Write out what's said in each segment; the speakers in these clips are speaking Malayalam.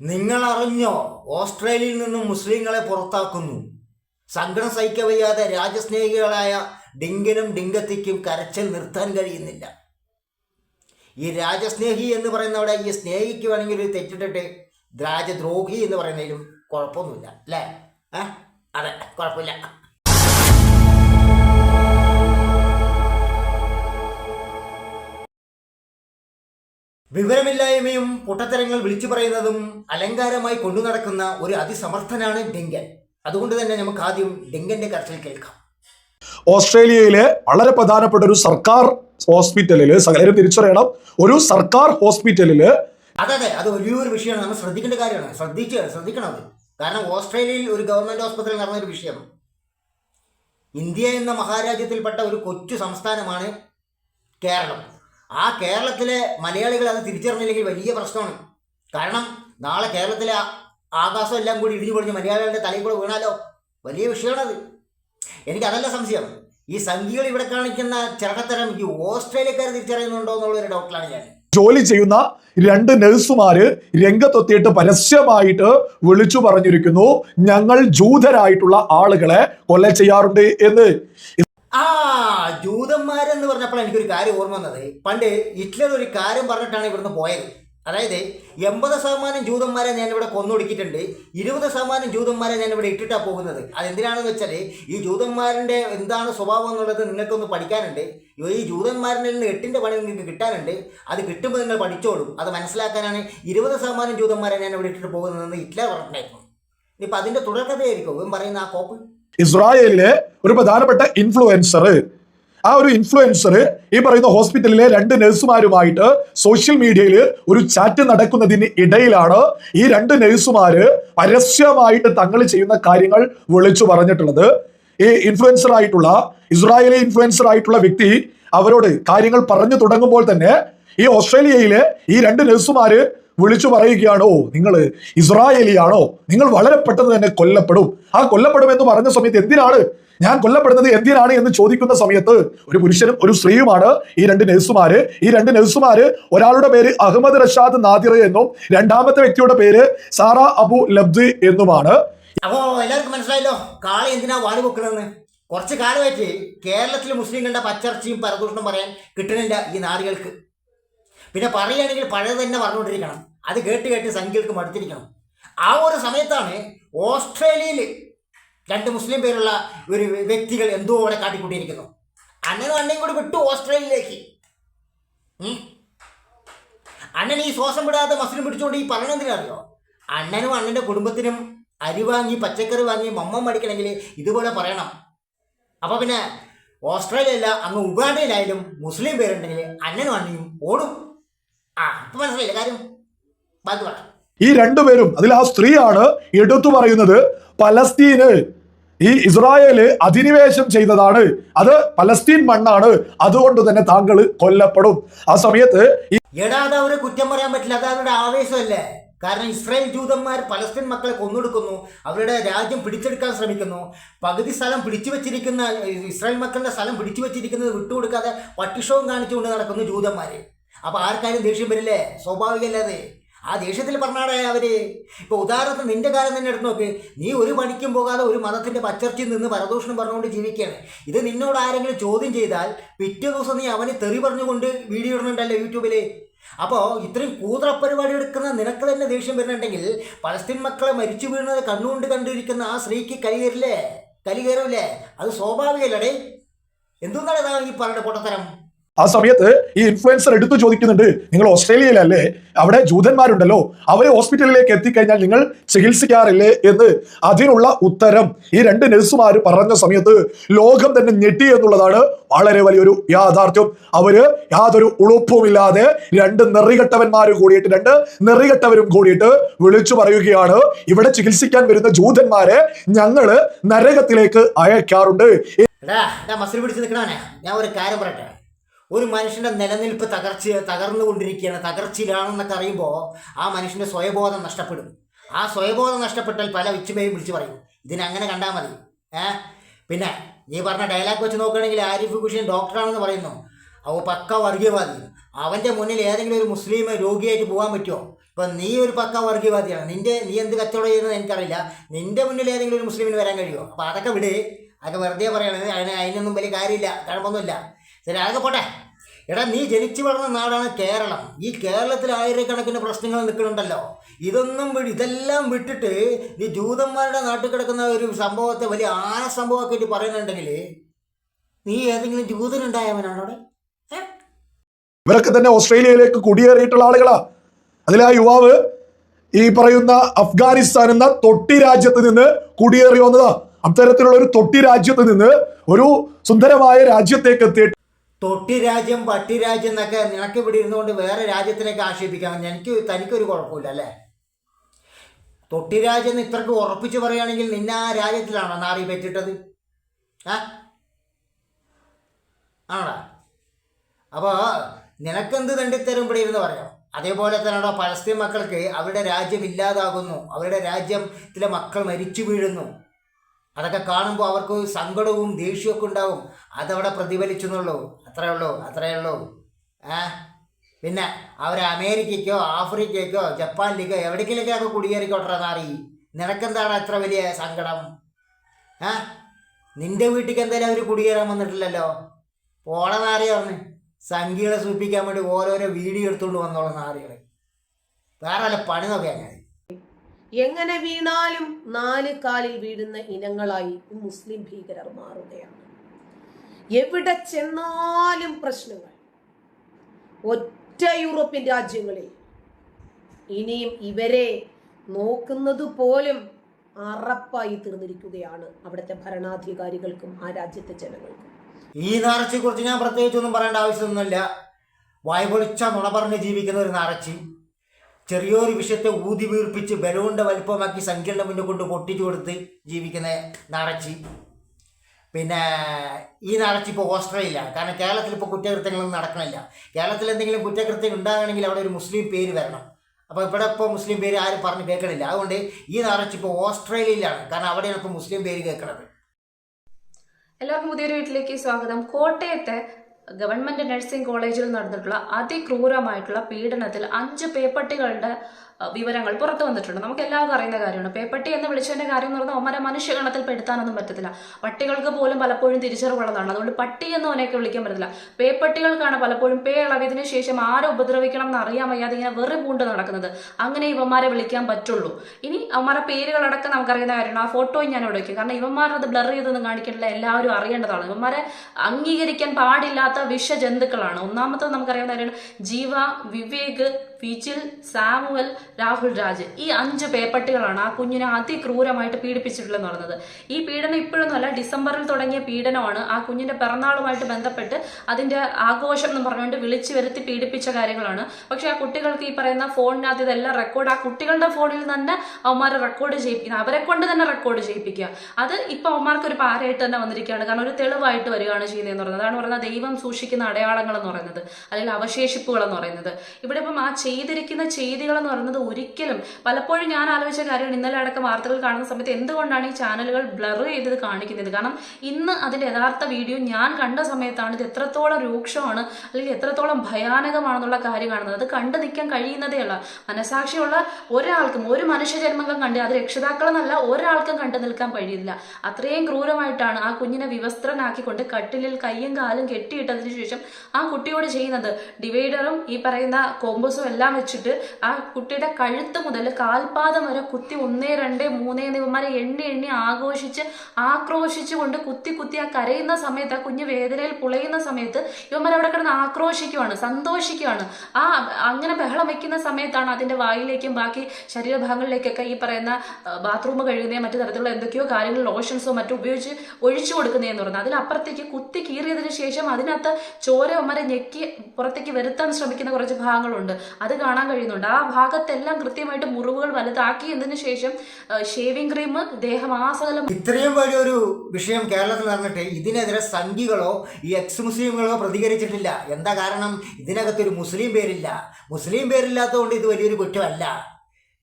നിങ്ങൾ അറിഞ്ഞോ ഓസ്ട്രേലിയയിൽ നിന്നും മുസ്ലിങ്ങളെ പുറത്താക്കുന്നു. സങ്കടം സഹിക്കവയ്യാതെ രാജ്യസ്നേഹികളായ ഡിങ്കനും ഡിങ്കത്തിക്കും കരച്ചൽ നിർത്താൻ കഴിയുന്നില്ല. ഈ രാജസ്നേഹി എന്ന് പറയുന്നവിടെ ഈ സ്നേഹിക്ക് വേണമെങ്കിൽ ഒരു തെറ്റിട്ടിട്ട് രാജദ്രോഹി എന്ന് പറയുന്നതിലും കുഴപ്പമൊന്നുമില്ല. അല്ലേ? അതെ കുഴപ്പമില്ല. വിവരമില്ലായ്മയും പൊട്ടത്തരങ്ങൾ വിളിച്ചു പറയുന്നതും അലങ്കാരമായി കൊണ്ടു നടക്കുന്ന ഒരു അതിസമർത്ഥനാണ് ഡെങ്കൻ. അതുകൊണ്ട് തന്നെ നമുക്ക് ആദ്യം ഡെങ്കന്റെ കരച്ചിൽ കേൾക്കാം. ഓസ്ട്രേലിയയിലെ വളരെ പ്രധാനപ്പെട്ട ഒരു സർക്കാർ ഹോസ്പിറ്റലിൽ സകലരും തിരിച്ചറിയണം. ഒരു സർക്കാർ ഹോസ്പിറ്റലിൽ അതെ അതെ അത് വലിയൊരു വിഷയമാണ്. നമ്മൾ ശ്രദ്ധിക്കേണ്ട കാര്യമാണ്. ശ്രദ്ധിച്ച് ശ്രദ്ധിക്കണം അത്. കാരണം ഓസ്ട്രേലിയയിൽ ഒരു ഗവൺമെന്റ് ഹോസ്പിറ്റലിൽ നടന്നൊരു വിഷയം. ഇന്ത്യ എന്ന മഹാരാജ്യത്തിൽപ്പെട്ട ഒരു കൊച്ചു സംസ്ഥാനമാണ് കേരളം. ആ കേരളത്തിലെ മലയാളികൾ അത് തിരിച്ചറിഞ്ഞില്ലെങ്കിൽ വലിയ പ്രശ്നമാണ്. കാരണം നാളെ കേരളത്തിലെ ആകാശം എല്ലാം കൂടി ഇടിഞ്ഞു പൊളിഞ്ഞ് മലയാളികളുടെ തലയിൽ കൂടെ വീണാലോ? വലിയ വിഷയമാണത്. എനിക്ക് അതല്ല സംശയം. ഈ സംഖ്യകൾ ഇവിടെ കാണിക്കുന്ന ചിറകത്തരം ഈ ഓസ്ട്രേലിയക്കാർ തിരിച്ചറിയുന്നുണ്ടോ എന്നുള്ള ഒരു ഡൗട്ടിലാണ് ഞാൻ. ജോലി ചെയ്യുന്ന രണ്ട് നഴ്സുമാര് രംഗത്തെത്തിയിട്ട് പരസ്യമായിട്ട് വിളിച്ചു പറഞ്ഞിരിക്കുന്നു. ഞങ്ങൾ ജൂതരായിട്ടുള്ള ആളുകളെ കൊല ചെയ്യാറുണ്ട് എന്ന്. ആ ജൂതന്മാരെന്ന് പറഞ്ഞപ്പോൾ എനിക്കൊരു കാര്യം ഓർമ്മ വന്നത്. പണ്ട് ഹിറ്റ്ലർ ഒരു കാര്യം പറഞ്ഞിട്ടാണ് ഇവിടുന്ന് പോയത്. അതായത് എൺപത് ശതമാനം ജൂതന്മാരെ ഞാൻ ഇവിടെ കൊന്നൊടുക്കിയിട്ടുണ്ട്. ഇരുപത് ശതമാനം ജൂതന്മാരെ ഞാൻ ഇവിടെ ഇട്ടിട്ടാണ് പോകുന്നത്. അതെന്തിനാണെന്ന് വെച്ചാൽ ഈ ജൂതന്മാരുടെ എന്താണ് സ്വഭാവം എന്നുള്ളത് നിങ്ങൾക്കൊന്ന് പഠിക്കാനുണ്ട്. ഈ ജൂതന്മാരിൽ നിന്ന് എട്ടിന്റെ പണി നിങ്ങൾക്ക് കിട്ടാനുണ്ട്. അത് കിട്ടുമ്പോൾ നിങ്ങൾ പഠിച്ചോളും. അത് മനസ്സിലാക്കാനാണ് ഇരുപത് ശതമാനം ജൂതന്മാരെ ഞാൻ ഇവിടെ ഇട്ടിട്ട് പോകുന്നതെന്ന് ഹിറ്റ്ലർ പറഞ്ഞിട്ടുണ്ടായിരുന്നു. ഇനിയിപ്പോൾ അതിന്റെ തുടർക്കഥയായിരിക്കും. ഇവൻ പറയുന്ന ആ കോപ്പ്. ഇസ്രായേലിലെ ഒരു പ്രധാനപ്പെട്ട ഇൻഫ്ലുവൻസർ ആ ഒരു ഇൻഫ്ലുവൻസർ ഈ പറയുന്ന ഹോസ്പിറ്റലിലെ രണ്ട് നഴ്സുമാരുമായിട്ട് സോഷ്യൽ മീഡിയയിൽ ഒരു ചാറ്റ് നടക്കുന്നതിന് ഇടയിലാണ് ഈ രണ്ട് നഴ്സുമാര് പരസ്യമായിട്ട് തങ്ങൾ ചെയ്യുന്ന കാര്യങ്ങൾ വിളിച്ചു പറഞ്ഞിട്ടുള്ളത്. ഈ ഇൻഫ്ലുവൻസർ ആയിട്ടുള്ള ഇസ്രായേലി ഇൻഫ്ലുവൻസർ ആയിട്ടുള്ള വ്യക്തി അവരോട് കാര്യങ്ങൾ പറഞ്ഞു തുടങ്ങുമ്പോൾ തന്നെ ഈ ഓസ്ട്രേലിയയിലെ ഈ രണ്ട് നഴ്സുമാര് വിളിച്ചു പറയുകയാണോ? നിങ്ങൾ ഇസ്രായേലിയാണോ? നിങ്ങൾ വളരെ പെട്ടെന്ന് തന്നെ കൊല്ലപ്പെടും. ആ കൊല്ലപ്പെടും എന്ന് പറഞ്ഞ സമയത്ത് എന്തിനാണ്? ഞാൻ കൊല്ലപ്പെടുന്നത് എന്തിനാണ് എന്ന് ചോദിക്കുന്ന സമയത്ത് ഒരു പുരുഷനും ഒരു സ്ത്രീയുമാണ് ഈ രണ്ട് നഴ്സുമാര്. ഈ രണ്ട് നഴ്സുമാര് ഒരാളുടെ പേര് അഹമ്മദ് റഷാദ് നാദിർ എന്നും രണ്ടാമത്തെ വ്യക്തിയുടെ പേര് സാറ അബു ലബ്ദ് എന്നുമാണ്. അപ്പോ എല്ലാവർക്കും മനസ്സിലായല്ലോ? കാളി എന്തിനാ വാൽ പൊക്കണെന്ന് കുറച്ച് കാലമായിട്ട് കേരളത്തിലെ മുസ്ലിങ്ങളുടെ പച്ചർച്ചയും പരദൂഷണം പറയാൻ കിട്ടുന്നില്ല ഈ നാറികൾക്ക്. പിന്നെ പറയുകയാണെങ്കിൽ പഴയത് തന്നെ പറഞ്ഞുകൊണ്ടിരിക്കണം. അത് കേട്ട് കേട്ട് സംഖ്യകൾക്ക് മടുത്തിരിക്കണം. ആ ഒരു സമയത്താണ് ഓസ്ട്രേലിയയിൽ രണ്ട് മുസ്ലിം പേരുള്ള ഒരു വ്യക്തികൾ എന്തോ അവിടെ കാട്ടിക്കൂട്ടിയിരിക്കുന്നു. അണ്ണനും അണ്ണയും കൂടി വിട്ടു ഓസ്ട്രേലിയയിലേക്ക്. അണ്ണൻ ഈ ശ്വാസം വിടാതെ മസ്ലിം പിടിച്ചുകൊണ്ട് ഈ പറയണെന്തിനറിയോ അണ്ണനും അണ്ണന്റെ കുടുംബത്തിനും അരി വാങ്ങി പച്ചക്കറി വാങ്ങി മമ്മ മടിക്കണമെങ്കിൽ ഇതുപോലെ പറയണം. അപ്പോൾ പിന്നെ ഓസ്ട്രേലിയ അല്ല അങ്ങ് ഉഗാണ്ടയിലായാലും മുസ്ലിം പേരുണ്ടെങ്കിൽ അണ്ണനും അണ്ണയും ഓടും. ആ അപ്പൊ മനസ്സിലായില്ല കാര്യം? ഈ രണ്ടുപേരും അതിൽ ആ സ്ത്രീയാണ് എടുത്തു പറയുന്നത് പലസ്തീന് ഈ ഇസ്രായേൽ അധിനിവേശം ചെയ്തതാണ്. അത് പലസ്തീൻ മണ്ണാണ്. അതുകൊണ്ട് തന്നെ താങ്കൾ കൊല്ലപ്പെടും. ആ സമയത്ത് എടാ അത് അവരെ കുറ്റം പറയാൻ പറ്റില്ല. അത് അവരുടെ ആവേശമല്ലേ? കാരണം ഇസ്രായേൽ ജൂതന്മാർ പലസ്തീൻ മക്കളെ കൊന്നൊടുക്കുന്നു. അവരുടെ രാജ്യം പിടിച്ചെടുക്കാൻ ശ്രമിക്കുന്നു. പകുതി സ്ഥലം പിടിച്ചു വെച്ചിരിക്കുന്ന ഇസ്രായേൽ മക്കളുടെ സ്ഥലം പിടിച്ചു വെച്ചിരിക്കുന്നത് വിട്ടുകൊടുക്കാതെ പട്ടിഷവും കാണിച്ചുകൊണ്ട് നടക്കുന്നു ജൂതന്മാർ അപ്പോൾ ആർക്കാരും ദേഷ്യം വരില്ലേ? സ്വാഭാവികമല്ലേ ആ ദേഷ്യത്തിൽ പറഞ്ഞാടേ അവർ? ഇപ്പൊ ഉദാഹരണത്തിന് നിന്റെ കാലം തന്നെ എടുത്ത് നോക്ക്. നീ ഒരു പണിക്കും പോകാതെ ഒരു മതത്തിന്റെ പച്ചർച്ചയിൽ നിന്ന് പരദൂഷണം പറഞ്ഞുകൊണ്ട് ജീവിക്കുകയാണ് ഇത് നിന്നോട് ആരെങ്കിലും ചോദ്യം ചെയ്താൽ പിറ്റേ ദിവസം നീ അവന് തെറി പറഞ്ഞുകൊണ്ട് വീഡിയോ ഇടുന്നുണ്ടല്ലോ യൂട്യൂബിൽ. അപ്പോൾ ഇത്രയും കൂതറ പരിപാടി എടുക്കുന്ന നിനക്ക് തന്നെ ദേഷ്യം വരുന്നുണ്ടെങ്കിൽ പലസ്തീൻ മക്കളെ മരിച്ചു വീഴുന്നത് കണ്ണുകൊണ്ട് കണ്ടിരിക്കുന്ന ആ സ്ത്രീക്ക് കലി കലികയറില്ലേ കലി അത് സ്വാഭാവികമല്ലേ എന്തുകൊണ്ടാണ് ഈ പറഞ്ഞ പൊട്ടത്തരം? ആ സമയത്ത് ഈ ഇൻഫ്ലുവൻസർ എടുത്തു ചോദിക്കുന്നുണ്ട് നിങ്ങൾ ഓസ്ട്രേലിയയിലല്ലേ? അവിടെ ജൂതന്മാരുണ്ടല്ലോ. അവരെ ഹോസ്പിറ്റലിലേക്ക് എത്തിക്കഴിഞ്ഞാൽ നിങ്ങൾ ചികിത്സിക്കാറില്ലേ? എന്ന് അതിനുള്ള ഉത്തരം ഈ രണ്ട് നഴ്സുമാർ പറഞ്ഞ സമയത്ത് ലോകം തന്നെ ഞെട്ടി എന്നുള്ളതാണ് വളരെ വലിയൊരു യാഥാർത്ഥ്യം. അവർ യാതൊരു ഉളുപ്പുമില്ലാതെ രണ്ട് നെറികെട്ടവന്മാരും കൂടിയിട്ട് രണ്ട് നെറികെട്ടവരും കൂടിയിട്ട് വിളിച്ചു പറയുകയാണ്. ഇവിടെ ചികിത്സിക്കാൻ വരുന്ന ജൂതന്മാരെ ഞങ്ങൾ നരകത്തിലേക്ക് അയക്കാറുണ്ട്. ഞാൻ ഒരു കാര്യം പറയട്ടെ. ഒരു മനുഷ്യന്റെ നിലനിൽപ്പ് തകർച്ച തകർന്നുകൊണ്ടിരിക്കുകയാണ് തകർച്ചയിലാണെന്നൊക്കെ അറിയുമ്പോൾ ആ മനുഷ്യന്റെ സ്വയബോധം നഷ്ടപ്പെടും. ആ സ്വയബോധം നഷ്ടപ്പെട്ടാൽ പല വിച്ചുമേയും വിളിച്ചു പറയും ഇതിനങ്ങനെ കണ്ടാൽ മതി. ഏ? പിന്നെ നീ പറഞ്ഞ ഡയലോഗ് വെച്ച് നോക്കുകയാണെങ്കിൽ ആരിഫ് ഖുഷീൻ ഡോക്ടറാണെന്ന് പറയുന്നു. അവ പക്ക വർഗീയവാദി അവന്റെ മുന്നിൽ ഏതെങ്കിലും ഒരു മുസ്ലിം രോഗിയായിട്ട് പോകാൻ പറ്റുമോ? ഇപ്പം നീ ഒരു പക്ക വർഗീയവാദിയാണ് നിന്റെ നീ എന്ത് കച്ചവടം ചെയ്യുന്നത് എനിക്കറിയില്ല. നിന്റെ മുന്നിൽ ഏതെങ്കിലും ഒരു മുസ്ലിമിന് വരാൻ കഴിയുമോ? അപ്പോൾ അതൊക്കെ വിട്. അതൊക്കെ വെറുതെ പറയണത് അതിന് അതിനൊന്നും വലിയ കാര്യമില്ല. കുഴപ്പമൊന്നുമില്ല. ശരി പോട്ടെ. എടാ നീ ജനിച്ചു വളർന്ന നാടാണ് കേരളം. ഈ കേരളത്തിൽ ആയിരക്കണക്കിന് പ്രശ്നങ്ങൾ നിൽക്കുന്നുണ്ടല്ലോ. ഇതൊന്നും ഇതെല്ലാം വിട്ടിട്ട് നീ ജൂതന്മാരുടെ നാട്ടിൽ കിടക്കുന്ന ഒരു സംഭവത്തെ വലിയ ആന സംഭവമൊക്കെ പറയുന്നുണ്ടെങ്കിൽ നീ ഏതെങ്കിലും ജൂതനുണ്ടായവനാണോ അവിടെ? ഇവരൊക്കെ തന്നെ ഓസ്ട്രേലിയയിലേക്ക് കുടിയേറിയിട്ടുള്ള ആളുകളാ. അതിൽ ആ യുവാവ് ഈ പറയുന്ന അഫ്ഗാനിസ്ഥാൻ എന്ന തൊട്ടി രാജ്യത്ത് നിന്ന് കുടിയേറി വന്നതാ. അത്തരത്തിലുള്ള ഒരു തൊട്ടി രാജ്യത്ത് നിന്ന് ഒരു സുന്ദരമായ രാജ്യത്തേക്ക് എത്തിയിട്ട് തൊട്ടി രാജ്യം പട്ടി രാജ്യം എന്നൊക്കെ നിനക്ക് ഇവിടെ ഇരുന്നുകൊണ്ട് വേറെ രാജ്യത്തിലേക്ക് ആക്ഷേപിക്കാം എനിക്ക് തനിക്കൊരു കുഴപ്പമില്ല അല്ലേ? തൊട്ടി രാജ്യം എന്ന് ഇത്രക്ക് ഉറപ്പിച്ച് പറയുകയാണെങ്കിൽ നിന്നെ ആ രാജ്യത്തിലാണോ നാറി പറ്റിട്ടത്? ആ? ആണോടാ? അപ്പോൾ നിനക്കെന്ത് തണ്ടിത്തരും ഇവിടെ ഇരുന്ന് പറയാം അതേപോലെ തന്നെയാണോ പലസ്തീൻ മക്കൾക്ക് അവരുടെ രാജ്യം ഇല്ലാതാകുന്നു. അവരുടെ രാജ്യത്തിലെ മക്കൾ മരിച്ചു വീഴുന്നു. അതൊക്കെ കാണുമ്പോൾ അവർക്ക് സങ്കടവും ദേഷ്യമൊക്കെ ഉണ്ടാവും. അതവിടെ പ്രതിഫലിച്ചു എന്നുള്ളൂ. അത്രേ ഉള്ളൂ അത്രേ ഉള്ളൂ. ഏ? പിന്നെ അവർ അമേരിക്കയ്ക്കോ ആഫ്രിക്കയ്ക്കോ ജപ്പാനിലേക്കോ എവിടേക്കിലേക്കൊക്കെ കുടിയേറിക്കോട്ടെ നാറി. നിനക്കെന്താണ് അത്ര വലിയ സങ്കടം? ഏ? നിന്റെ വീട്ടിലേക്ക് എന്തായാലും അവർ കുടിയേറാൻ വന്നിട്ടില്ലല്ലോ? പോള നാറി പറഞ്ഞ്. സംഖ്യകളെ സൂപ്പിക്കാൻ വേണ്ടി ഓരോരോ വീഡിയോ എടുത്തുകൊണ്ട് വന്നോളാം നാറികൾ വേറെ വല്ല പണി നോക്കിയാൽ ഞാൻ. എങ്ങനെ വീണാലും നാല് കാലിൽ വീഴുന്ന ഇനങ്ങളായി മുസ്ലിം ഭീകരർ മാറുകയാണ്. എവിടെ ചെന്നാലും പ്രശ്നങ്ങൾ. ഒറ്റ യൂറോപ്യൻ രാജ്യങ്ങളിൽ. ഇനിയും ഇവരെ നോക്കുന്നത് പോലും അറപ്പായി തീർന്നിരിക്കുകയാണ് അവിടുത്തെ ഭരണാധികാരികൾക്കും ആ രാജ്യത്തെ ജനങ്ങൾക്കും. ഈ നാരച്ചയെ കുറിച്ച് ഞാൻ പ്രത്യേകിച്ചൊന്നും പറയേണ്ട ആവശ്യമൊന്നുമില്ല. വായ്പൊളിച്ച നുണ പറഞ്ഞ് ജീവിക്കുന്ന ഒരു നാറച്ചി. ചെറിയൊരു വിഷയത്തെ ഊതി വീർപ്പിച്ച് ബലൂണിന്റെ വലിപ്പമാക്കി സംഖ്യയുടെ മുന്നിൽ കൊണ്ട് പൊട്ടിച്ചു കൊടുത്ത് ജീവിക്കുന്ന നാറച്ചി. പിന്നെ ഈ നാളെ ഇപ്പോൾ ഓസ്ട്രേലിയ. കാരണം കേരളത്തിൽ ഇപ്പോൾ കുറ്റകൃത്യങ്ങളൊന്നും നടക്കണില്ല. കേരളത്തിൽ എന്തെങ്കിലും കുറ്റകൃത്യം ഉണ്ടാകണമെങ്കിൽ അവിടെ ഒരു മുസ്ലിം പേര് വരണം. അപ്പോൾ ഇവിടെ ഇപ്പോൾ മുസ്ലിം പേര് ആരും പറഞ്ഞ് കേൾക്കണില്ല. അതുകൊണ്ട് ഈ നാളെ ഇപ്പോൾ ഓസ്ട്രേലിയയിലാണ്. കാരണം അവിടെയാണ് ഇപ്പോൾ മുസ്ലിം പേര് കേൾക്കുന്നത് എല്ലാവർക്കും പുതിയൊരു വീട്ടിലേക്ക് സ്വാഗതം. കോട്ടയത്തെ ഗവൺമെന്റ് നഴ്സിംഗ് കോളേജിൽ നടന്നിട്ടുള്ള അതിക്രൂരമായിട്ടുള്ള പീഡനത്തിൽ അഞ്ച് പേപ്പട്ടികളുടെ വിവരങ്ങൾ പുറത്തു വന്നിട്ടുണ്ട്. നമുക്ക് എല്ലാവർക്കും അറിയുന്ന കാര്യമാണ്. പേപ്പട്ടി എന്ന് വിളിച്ചതിന്റെ കാര്യം എന്ന് പറഞ്ഞാൽ ഒമരെ മനുഷ്യഗണത്തിൽ പെടുത്താനൊന്നും പറ്റത്തില്ല. പട്ടികൾക്ക് പോലും പലപ്പോഴും തിരിച്ചറിവുള്ളതാണ്. അതുകൊണ്ട് പട്ടി എന്ന് അവനെയൊക്കെ വിളിക്കാൻ പറ്റത്തില്ല. പേപ്പട്ടികൾക്കാണ് പലപ്പോഴും പേ ഇളവിയതിനു ശേഷം ആരെ ഉപദ്രവിക്കണം എന്ന് അറിയാൻ വയ്യാതെ ഇങ്ങനെ വെറി പൂണ്ട് നടക്കുന്നത്. അങ്ങനെ ഇവന്മാരെ വിളിക്കാൻ പറ്റുള്ളൂ. ഇനി അവന്മാരെ പേരുകളടക്കം നമുക്കറിയുന്ന കാര്യമാണ്. ആ ഫോട്ടോയും ഞാൻ ഇവിടെ വയ്ക്കും കാരണം ഇവന്മാരത് ബ്ലർ ചെയ്തൊന്നും കാണിക്കണില്ല എല്ലാവരും അറിയേണ്ടതാണ്. ഇവന്മാരെ അംഗീകരിക്കാൻ പാടില്ലാത്ത വിഷജന്തുക്കളാണ്. ഒന്നാമത്തെ നമുക്കറിയാവുന്ന കാര്യമാണ് ജീവ വിവേക് വിജിൽ സാമുവൽ രാഹുൽ രാജ് ഈ അഞ്ച് പേപ്പട്ടികളാണ് ആ കുഞ്ഞിനെ അതിക്രൂരമായിട്ട് പീഡിപ്പിച്ചിട്ടുള്ളതെന്ന് പറയുന്നത്. ഈ പീഡനം ഇപ്പോഴൊന്നുമല്ല ഡിസംബറിൽ തുടങ്ങിയ പീഡനമാണ്. ആ കുഞ്ഞിന്റെ പിറന്നാളുമായിട്ട് ബന്ധപ്പെട്ട് അതിന്റെ ആഘോഷം എന്ന് പറഞ്ഞുകൊണ്ട് വിളിച്ചു വരുത്തി പീഡിപ്പിച്ച കാര്യങ്ങളാണ്. പക്ഷെ ആ കുട്ടികൾക്ക് ഈ പറയുന്ന ഫോണിനകത്ത് ഇതെല്ലാം റെക്കോർഡ് ആ കുട്ടികളുടെ ഫോണിൽ തന്നെ അവന്മാരെ റെക്കോർഡ് ചെയ്യിപ്പിക്കുന്നത് അവരെ കൊണ്ട് തന്നെ റെക്കോർഡ് ചെയ്യിപ്പിക്കുക. അത് ഇപ്പൊ അവന്മാർക്ക് ഒരു പാരയായിട്ട് തന്നെ വന്നിരിക്കുകയാണ്. കാരണം ഒരു തെളിവായിട്ട് വരികയാണ് ചെയ്യുന്നതെന്ന് പറയുന്നത്. അതാണ് പറയുന്നത് ദൈവം സൂക്ഷിക്കുന്ന അടയാളങ്ങൾ എന്ന് പറയുന്നത് അല്ലെങ്കിൽ അവശേഷിപ്പുകൾ എന്ന് പറയുന്നത്. ഇവിടെ ഇപ്പം ആ ചെയ്തിരിക്കുന്ന ചെയ്തികൾ എന്ന് പറയുന്നത് ഒരിക്കലും പലപ്പോഴും ഞാൻ ആലോചിച്ച കാര്യമാണ് ഇന്നലെ അടക്കം വാർത്തകൾ കാണുന്ന സമയത്ത് എന്തുകൊണ്ടാണ് ഈ ചാനലുകൾ ബ്ലർ ചെയ്തത് കാണിക്കുന്നത്? കാരണം ഇന്ന് അതിന്റെ യഥാർത്ഥ വീഡിയോ ഞാൻ കണ്ട സമയത്താണ് ഇത് എത്രത്തോളം രൂക്ഷമാണ് അല്ലെങ്കിൽ എത്രത്തോളം ഭയാനകമാണെന്നുള്ള കാര്യം കാണുന്നത്. അത് കണ്ടു നിൽക്കാൻ കഴിയുന്നതേ ഉള്ള. മനസാക്ഷിയുള്ള ഒരാൾക്കും ഒരു മനുഷ്യജന്മങ്ങളും കണ്ട് അത് രക്ഷിതാക്കളെന്നല്ല ഒരാൾക്കും കണ്ടു നിൽക്കാൻ കഴിയില്ല അത്രയും ക്രൂരമായിട്ടാണ് ആ കുഞ്ഞിനെ വിവസ്ത്രനാക്കിക്കൊണ്ട് കട്ടിലിൽ കയ്യും കാലും കെട്ടിയിട്ടതിന് ശേഷം ആ കുട്ടിയോട് ചെയ്യുന്നത്. ഡിവൈഡറും ഈ പറയുന്ന കോമ്പോസും എല്ലാം വെച്ചിട്ട് ആ കുട്ടിയുടെ കഴുത്ത് മുതൽ കാൽപാദം വരെ കുത്തി ഒന്നേ രണ്ട് മൂന്നേ എന്നിവന്മാരെ എണ്ണി എണ്ണി ആഘോഷിച്ച് ആക്രോശിച്ചു കൊണ്ട് കുത്തി കുത്തി ആ കരയുന്ന സമയത്ത് ആ കുഞ്ഞ് വേദനയിൽ പുളയുന്ന സമയത്ത് ഇവന്മാർ അവിടെ കിടന്ന് ആക്രോശിക്കുവാണ് സന്തോഷിക്കുവാണ്. ആ അങ്ങനെ ബഹളം വയ്ക്കുന്ന സമയത്താണ് അതിന്റെ വായിലേക്കും ബാക്കി ശരീരഭാഗങ്ങളിലേക്കൊക്കെ ഈ പറയുന്ന ബാത്റൂം കഴുകുന്ന മറ്റു തരത്തിലുള്ള എന്തൊക്കെയോ കാര്യങ്ങൾ ലോഷൻസോ മറ്റോ ഉപയോഗിച്ച് ഒഴിച്ചു കൊടുക്കുന്നതെന്ന് പറയുന്നത് അതിലപ്പുറത്തേക്ക് കുത്തി കീറിയതിന് ശേഷം അതിനകത്ത് ചോര ഞെക്കി പുറത്തേക്ക് വരുത്താൻ ശ്രമിക്കുന്ന കുറച്ച് ഭാഗങ്ങളുണ്ട്. അത് കാണാൻ കഴിയുന്നുണ്ട്. ആ ഭാഗത്തെല്ലാം കൃത്യമായിട്ട് മുറിവുകൾ വലുതാക്കിയതിനു ശേഷം ഷേവിംഗ് ക്രീം ദേഹമാസകലം ഇത്രയും വലിയൊരു വിഷയം കേരളത്തിൽ നടന്നിട്ട് ഇതിനെതിരെ സംഘികളോ ഈ എക്സ് മുസ്ലിമുകളോ പ്രതികരിച്ചിട്ടില്ല. എന്താ കാരണം? ഇതിനകത്തൊരു മുസ്ലിം പേരില്ല. മുസ്ലിം പേരില്ലാത്തതുകൊണ്ട് ഇത് വലിയൊരു കുറ്റമല്ല.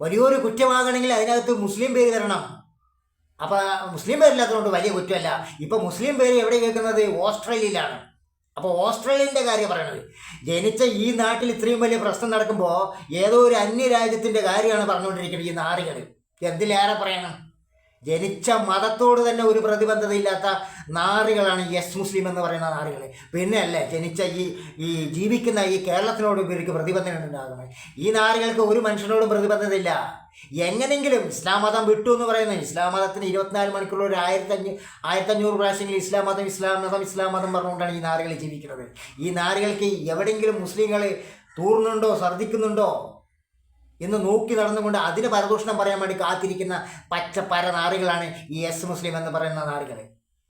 വലിയൊരു കുറ്റമാകണമെങ്കിൽ അതിനകത്ത് മുസ്ലിം പേര് തരണം. അപ്പോൾ മുസ്ലിം പേരില്ലാത്തതുകൊണ്ട് വലിയ കുറ്റമല്ല. ഇപ്പോൾ മുസ്ലിം പേര് എവിടെ കേൾക്കുന്നത്? ഓസ്ട്രേലിയയിലാണ്. അപ്പോൾ ഓസ്ട്രേലിയന്റെ കാര്യം പറയണത്. ജനിച്ച ഈ നാട്ടിൽ ഇത്രയും വലിയ പ്രശ്നം നടക്കുമ്പോൾ ഏതോ ഒരു അന്യരാജ്യത്തിന്റെ കാര്യമാണ് പറഞ്ഞുകൊണ്ടിരിക്കുന്നത് ഈ നാറികൾ എന്തിലേറെ പറയണം? ജനിച്ച മതത്തോട് തന്നെ ഒരു പ്രതിബന്ധതയില്ലാത്ത നാറികളാണ് എസ് മുസ്ലിം എന്ന് പറയുന്ന നാറികൾ പിന്നെ അല്ലേ ജനിച്ച ഈ ഈ ജീവിക്കുന്ന ഈ കേരളത്തിനോട് ഇവർക്ക് പ്രതിബദ്ധത ഉണ്ടാകുന്നത്. ഈ നാറികൾക്ക് ഒരു മനുഷ്യനോടും പ്രതിബന്ധതയില്ല എങ്ങനെങ്കിലും ഇസ്ലാം മതം വിട്ടു എന്ന് പറയുന്നത് ഇസ്ലാം മതത്തിന് ഇരുപത്തിനാല് മണിക്കൂർ ഒരു ആയിരത്തി അഞ്ഞൂ ആയിരത്തഞ്ഞൂറ് പ്രാവശ്യങ്ങളിൽ ഇസ്ലാം മതം ഇസ്ലാം മതം ഇസ്ലാം മതം പറഞ്ഞുകൊണ്ടാണ് ഈ നാറികൾ ജീവിക്കുന്നത്. ഈ നാറികൾക്ക് എവിടെയെങ്കിലും മുസ്ലിങ്ങൾ തൂർന്നുണ്ടോ ഛർദ്ദിക്കുന്നുണ്ടോ? എന്ന് നോക്കി നടന്നുകൊണ്ട് അതിന് പരദൂഷണം പറയാൻ വേണ്ടി കാത്തിരിക്കുന്ന പച്ച പര നാറികളാണ് ഈ എസ് മുസ്ലിം എന്ന് പറയുന്ന നാറികൾ